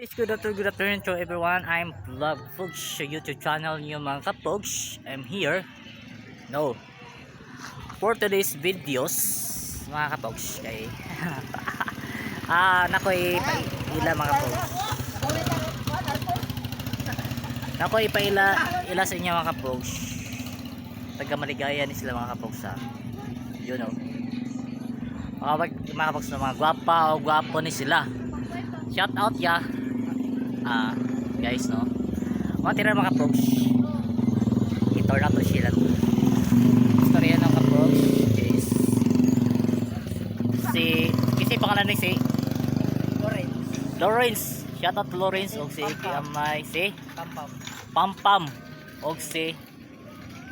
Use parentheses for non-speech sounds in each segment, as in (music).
Guys, good afternoon, good afternoon to everyone. I'm Vlog Fogs sa YouTube channel niyo mga kapogs. I'm here. No. For today's videos, mga kapogs, kay Ah, nakoy paila mga kapogs. Nakoy paila ila sa inyo mga kapogs. Taga maligaya ni sila mga kapogs ha. You know. Mga, mga kapogs na mga gwapa o gwapo ni sila. Shout out ya ah guys no mga tira mga kapogs ito na to sila istorya ng kapogs is si kasi pangalan ni si Orange. Lawrence shout out to Lawrence og si Kiamay si Pampam. Pampam og si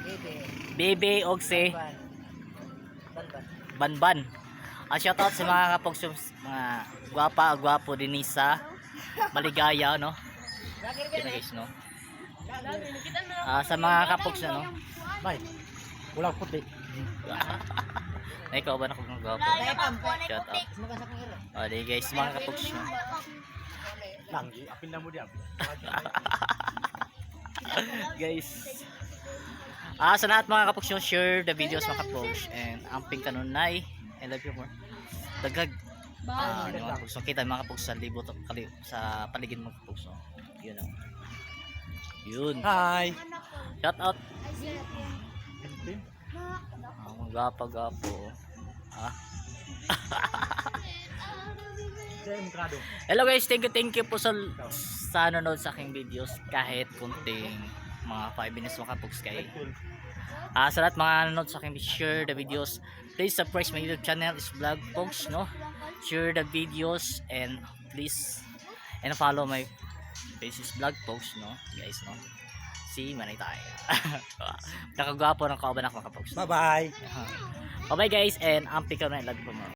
Bebe. Bebe og si Ban. Banban. Banban ah shout out sa mga kapogs yung mga gwapa gwapo din sa maligaya no na guys no Ah, sa mga kapogs na no Bay. Wala puti. (laughs) Ay, ikaw ba na kung? Dahil pampo. Shout out. O, di guys, mga kapogs no. Lang. Apil na mo diyan. (laughs) guys. Ah, sa lahat mga kapogs nyo, share the videos mga kapogs. And amping kanunay. I love you more. Dagag. Ah, di kapogs. So, kita mga kapogs sa libot kali, sa paligid mga kapogs. So, yun know. Yun. Hi. Shout out. Ah, mga gapa-gapo. Ah. Demokrado. (laughs) Hello guys, thank you, thank you po sa sa nanonood sa aking videos kahit kunting mga 5 minutes makapogs kay. Ah, sa lahat mga nanonood sa aking share the videos. Please subscribe my YouTube channel is Vlog Pogs, no? Share the videos and please and follow my basis Vlog Pogs, no? Guys, no? See, manay tayo. (laughs) Nakagwapo ng kauban ako makapogs. Bye-bye. Bye bye guys and amping ka na ko mo.